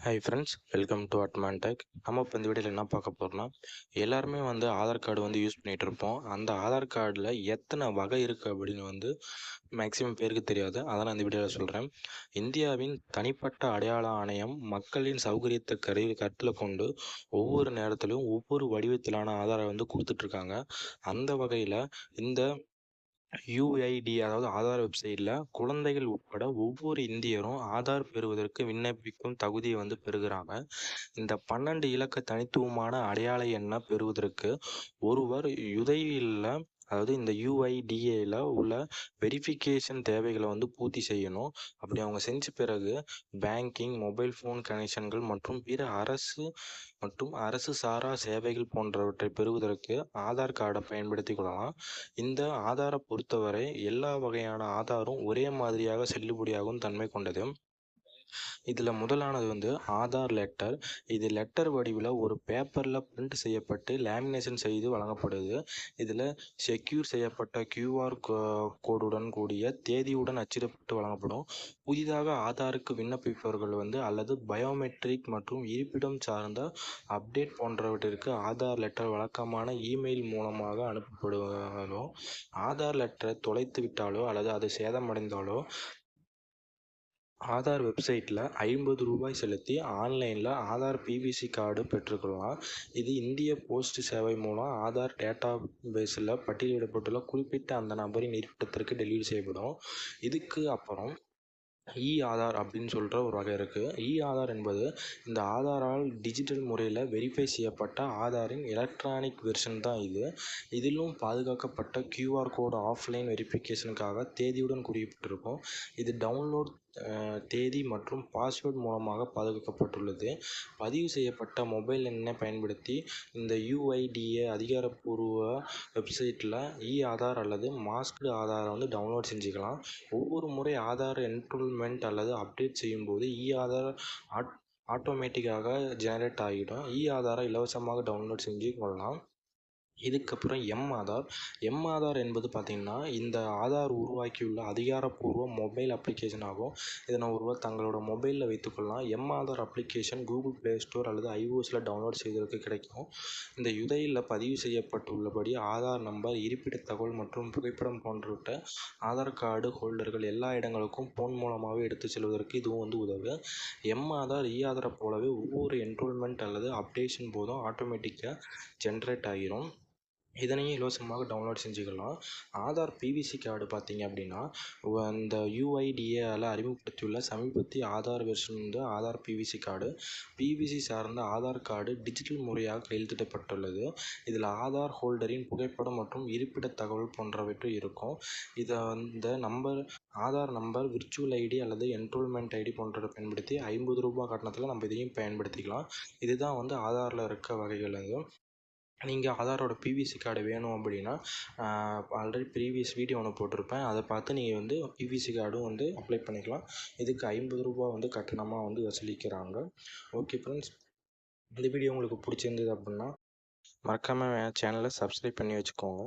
Hi friends welcome to அட்மான் tech நம்ம இப்போ இந்த வீடியோவில் என்ன பார்க்க போகிறோம்னா எல்லாருமே வந்து ஆதார் கார்டு வந்து யூஸ் பண்ணிகிட்டு இருப்போம். அந்த ஆதார் கார்டில் எத்தனை வகை இருக்குது அப்படின்னு வந்து மேக்ஸிமம் பேருக்கு தெரியாது. அதனால் நான் இந்த வீடியோவில் சொல்கிறேன் இந்தியாவின் தனிப்பட்ட அடையாள ஆணையம் மக்களின் சௌகரியத்தை கரு கருத்தில் கொண்டு ஒவ்வொரு நேரத்திலும் ஒவ்வொரு வடிவத்திலான ஆதாரை வந்து கொடுத்துட்ருக்காங்க அந்த வகையில் இந்த யுஐடி அதாவது ஆதார் வெப்சைட்டில் குழந்தைகள் உட்பட ஒவ்வொரு இந்தியரும் ஆதார் பெறுவதற்கு விண்ணப்பிக்கும் தகுதியை வந்து பெறுகிறாங்க. இந்த பன்னெண்டு இலக்க தனித்துவமான அடையாள எண்ணை பெறுவதற்கு ஒருவர் யுதவியில் அதாவது இந்த யூஐடிஏல உள்ள வெரிஃபிகேஷன் தேவைகளை வந்து பூர்த்தி செய்யணும். அப்படி அவங்க செஞ்ச பிறகு பேங்கிங் மொபைல் ஃபோன் கனெக்ஷன்கள் மற்றும் பிற அரசு மற்றும் அரசு சாரா சேவைகள் போன்றவற்றை பெறுவதற்கு ஆதார் கார்டை பயன்படுத்தி கொள்ளலாம். இந்த ஆதாரை பொறுத்தவரை எல்லா வகையான ஆதாரும் ஒரே மாதிரியாக செல்லுபடியாகும் தன்மை கொண்டது. இதில் முதலானது வந்து ஆதார் லெட்டர் இது லெட்டர் வடிவில் ஒரு பேப்பரில் பிரிண்ட் செய்யப்பட்டு லேமினேஷன் செய்து வழங்கப்படுது. இதில் செக்யூர் செய்யப்பட்ட கியூஆர் கோடுடன் கூடிய தேதியுடன் அச்சிடப்பட்டு வழங்கப்படும். புதிதாக ஆதாருக்கு விண்ணப்பிப்பவர்கள் வந்து அல்லது பயோமெட்ரிக் மற்றும் இருப்பிடம் சார்ந்த அப்டேட் போன்றவற்றிற்கு ஆதார் லெட்டர் வழக்கமான இமெயில் மூலமாக அனுப்பப்படுவதாலும் ஆதார் லெட்டரை தொலைத்து விட்டாலோ அல்லது அது சேதமடைந்தாலோ ஆதார் வெப்சைட்டில் ஐம்பது ரூபாய் செலுத்தி ஆன்லைனில் ஆதார் பிவிசி கார்டு பெற்றுக்கொள்ளலாம். இது இந்திய போஸ்ட் சேவை மூலம் ஆதார் டேட்டா பேஸில் பட்டியலிடப்பட்டுள்ள குறிப்பிட்ட அந்த நபரின் இருப்பிடத்திற்கு டெலிவரி செய்யப்படும். இதுக்கு அப்புறம் இ ஆதார் அப்படின்னு சொல்கிற ஒரு வகை இருக்குது இ ஆதார் என்பது இந்த ஆதாரால் டிஜிட்டல் முறையில் வெரிஃபை செய்யப்பட்ட ஆதாரின் எலக்ட்ரானிக் வெர்ஷன் தான் இது. இதிலும் பாதுகாக்கப்பட்ட கியூஆர் கோடு ஆஃப்லைன் வெரிஃபிகேஷனுக்காக தேதியுடன் குறிப்பிட்டிருக்கும். இது டவுன்லோட் தேதி மற்றும் பாஸ்வேர்ட் மூலமாக பாதுகாக்கப்பட்டுள்ளது. பதிவு செய்யப்பட்ட மொபைல் எண்ணை பயன்படுத்தி இந்த யுஐடிஏ அதிகாரப்பூர்வ வெப்சைட்டில் இ ஆதார் அல்லது மாஸ்க்டு ஆதாரை வந்து டவுன்லோட் செஞ்சுக்கலாம். ஒவ்வொரு முறை ஆதார் அமெண்ட்மெண்ட் அல்லது அப்டேட் செய்யும்போது இ ஆதார் ஆட் ஆட்டோமேட்டிக்காக ஜெனரேட் ஆகிடும். E இ ஆதாரை இலவசமாக டவுன்லோட் செஞ்சு கொள்ளலாம். இதுக்கப்புறம் எம் ஆதார் எம் ஆதார் என்பது பார்த்திங்கன்னா இந்த ஆதார் உருவாக்கியுள்ள அதிகாரப்பூர்வ மொபைல் அப்ளிகேஷன் ஆகும். இதனை ஒருவர் தங்களோட மொபைலில் வைத்துக்கொள்ளலாம் m Aadhaar application Google Play Store அல்லது ஐஓஎஸில் டவுன்லோட் செய்வதற்கு கிடைக்கும். இந்த யுதையில் பதிவு செய்யப்பட்டுள்ளபடி ஆதார் நம்பர் இருப்பிட தகவல் மற்றும் புகைப்படம் போன்றவற்றை ஆதார் கார்டு ஹோல்டர்கள் எல்லா இடங்களுக்கும் ஃபோன் மூலமாகவே எடுத்து செல்வதற்கு இதுவும் வந்து உதவு. எம் ஆதார் இ ஆதாரை போலவே ஒவ்வொரு என்ரோல்மெண்ட் அல்லது அப்டேஷன் போதும் ஆட்டோமேட்டிக்காக ஜென்ரேட் ஆகிரும். இதனையும் இலவசமாக டவுன்லோட் செஞ்சுக்கலாம். ஆதார் பிவிசி கார்டு பார்த்தீங்க அப்படின்னா இந்த யுஐடிஏஆல் அறிமுகப்படுத்தியுள்ள சமீபத்திய ஆதார் வெர்ஷன் வந்து ஆதார் பிவிசி கார்டு பிவிசி சார்ந்த ஆதார் கார்டு டிஜிட்டல் முறையாக கையெழுத்திடப்பட்டுள்ளது. இதில் ஆதார் ஹோல்டரின் புகைப்படம் மற்றும் இருப்பிட தகவல் போன்றவற்றை இருக்கும். இதை இந்த number Aadhaar number virtual ID அல்லது என்ரோல்மெண்ட் ஐடி போன்றதை பயன்படுத்தி ஐம்பது ரூபாய் கட்டணத்தில் நம்ம இதையும் பயன்படுத்திக்கலாம். இதுதான் வந்து ஆதாரில் இருக்க வகைகள் நீங்கள் ஆதாரோட பிவிசி கார்டு வேணும் அப்படின்னா ஆல்ரெடி ப்ரீவியஸ் வீடியோ ஒன்று போட்டிருப்பேன். அதை பார்த்து நீங்கள் வந்து பிவிசி கார்டும் வந்து அப்ளை பண்ணிக்கலாம். இதுக்கு ஐம்பது ரூபா வந்து கட்டணமாக வந்து வசூலிக்கிறாங்க. ஓகே ஃப்ரெண்ட்ஸ் இந்த வீடியோ உங்களுக்கு பிடிச்சிருந்தது அப்படின்னா மறக்காமல் சேனலை சப்ஸ்கிரைப் பண்ணி வச்சுக்கோங்க.